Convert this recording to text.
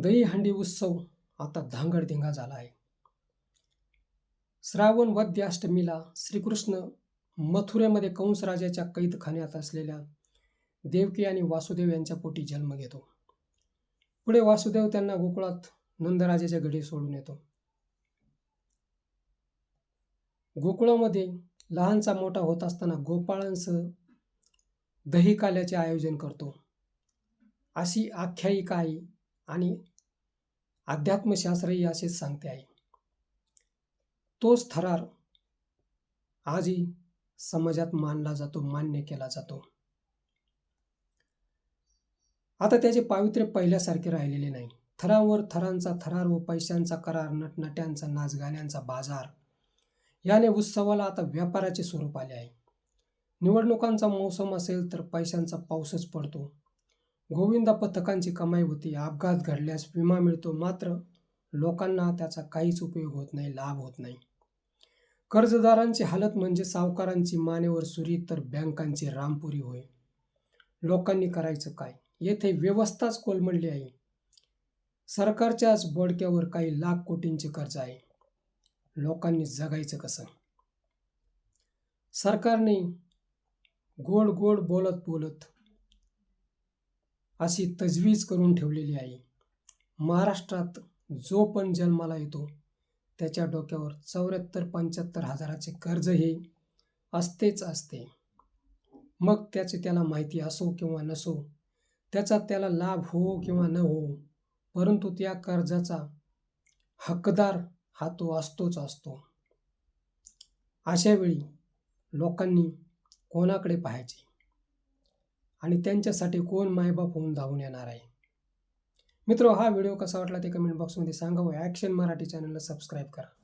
दहीहंडी उत्सव आता धांगडधिंगा झाला आहे. श्रावण वद्याष्टमीला श्रीकृष्ण मथुरेमध्ये कंसराजाच्या कैदखान्यात असलेल्या देवकी आणि वासुदेव यांच्या पोटी जन्म घेतो. पुढे वासुदेव त्यांना गोकुळात नंदराजाच्या घडी सोडून येतो. गोकुळामध्ये लहानचा मोठा होत असताना गोपाळांसह दही काल्याचे आयोजन करतो. अशी आख्यायिका आहे आणि अध्यात्मशास्त्रही असेच सांगते आहे तोच थरार आजही समाजात मानला जातो मान्य केला जातो. आता त्याचे पावित्र्य पहिल्यासारखे राहिलेले नाही. थरावर थरांचा थरार व पैशांचा करार नटनट्यांचा नाचगाण्यांचा बाजार याने उत्सवाला आता व्यापाराचे स्वरूप आले आहे. निवडणुकांचा मौसम असेल तर पैशांचा पाऊसच पडतो. गोविंदा पथकांची कमाई होती. अपघात घडल्यास विमा मिळतो. मात्र लोकांना त्याचा काहीच उपयोग होत नाही लाभ होत नाही. कर्जदारांची हालत म्हणजे सावकारांची मानेवर सुरी तर बँकांची रामपुरी होय. लोकांनी करायचं काय? येथे व्यवस्थाच कोलमडली आहे. सरकारच्याच बोडक्यावर काही लाख कोटींचे कर्ज आहे. लोकांनी जगायचं कसं? सरकारने गोड गोड बोलत बोलत अशी तजवीज करून ठेवलेली आहे. महाराष्ट्रात जो पण जन्माला येतो त्याच्या डोक्यावर चौऱ्याहत्तर पंच्याहत्तर हजाराचे कर्ज हे असतेच असते. मग त्याचे त्याला माहिती असो किंवा नसो त्याचा त्याला लाभ हो किंवा न हो परंतु त्या कर्जाचा हकदार हा तो असतोच असतो. अशावेळी लोकांनी कोणाकडे पाहायचे? आणि त्यांच्यासाठी कोण मायबाप होऊन धावून येणार आहे? मित्र हा व्हिडिओ कसा वाटला ते कमेंट बॉक्समध्ये सांगा व ॲक्शन मराठी चॅनलला सबस्क्राईब करा.